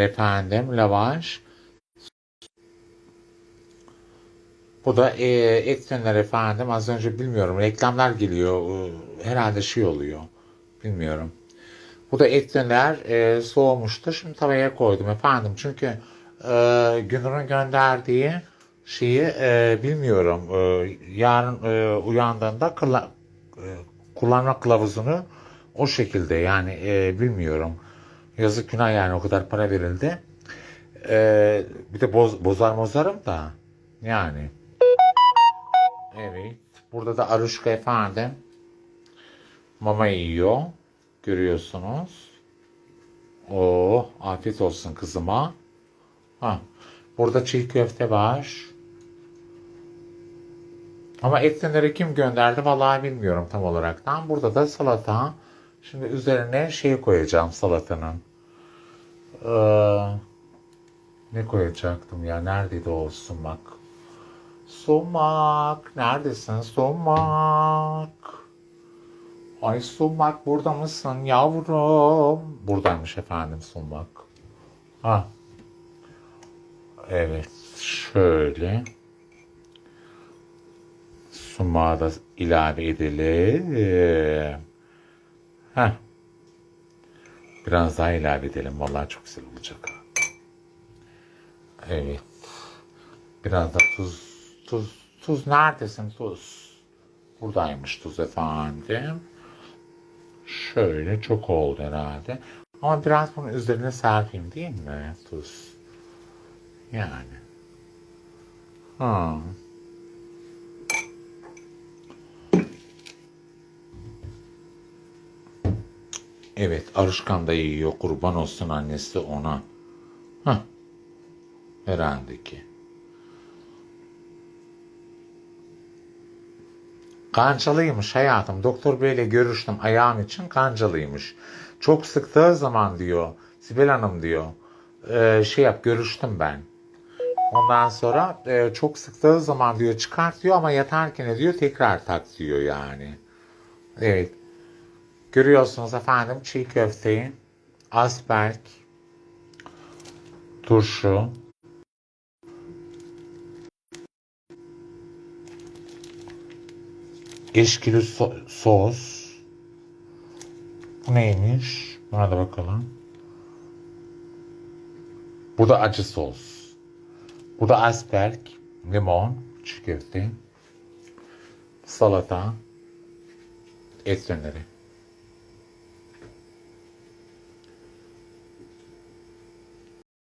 efendim lavaş. Bu da e, et döner efendim. Az önce bilmiyorum. Reklamlar geliyor. E, herhalde şey oluyor. Bilmiyorum. Bu da et döner e, soğumuştu. Şimdi tavaya koydum efendim. Çünkü e, Günür'ün gönderdiği şeyi e, bilmiyorum. E, yarın e, uyandığında kıla- e, kullanma kılavuzunu o şekilde yani e, bilmiyorum. Yazık günah yani o kadar para verildi. E, bir de boz, bozar bozarım da yani. Evet. Burada da Aruşka efendim mama yiyor. Görüyorsunuz. Oo, afiyet olsun kızıma. Ha. Burada çiğ köfte var. Ama et döneri kim gönderdi vallahi bilmiyorum tam olarak. Tam burada da salata. Şimdi üzerine şey koyacağım salatanın. Ee, ne koyacaktım ya? Neredeydi o sumak? Sumak. Neredesin sumak? Ay sumak burada mısın yavrum? Buradaymış efendim sumak. Ha. Evet. Şöyle. Sumağı da ilave edelim. Heh. Biraz daha ilave edelim. Vallahi çok güzel olacak. Evet. Biraz da tuz. Tuz. Tuz neredesin tuz? Buradaymış tuz efendim. Şöyle çok oldu herhalde. Ama biraz bunun üzerine serpeyim değil mi? Tuz. Yani. Ha. Evet, Arışkan da yiyor. Kurban olsun annesi ona. Hah. Herhalde ki. Kancalıymış hayatım. Doktor Bey'le görüştüm ayağım için kancalıymış. Çok sıktığı zaman diyor. Sibel Hanım diyor. "e, şey yap görüştüm ben. Ondan sonra e, çok sıktığı zaman diyor çıkart diyor ama yatarken diyor tekrar tak diyor yani. Evet. Görüyorsunuz efendim çiğ köfteyi, asperk, turşu, eşkili so- sos. Bu neymiş? Buna da bakalım. Bu da acı sos. Bu da asperk, limon, çiğ köfte, salata, et döneri.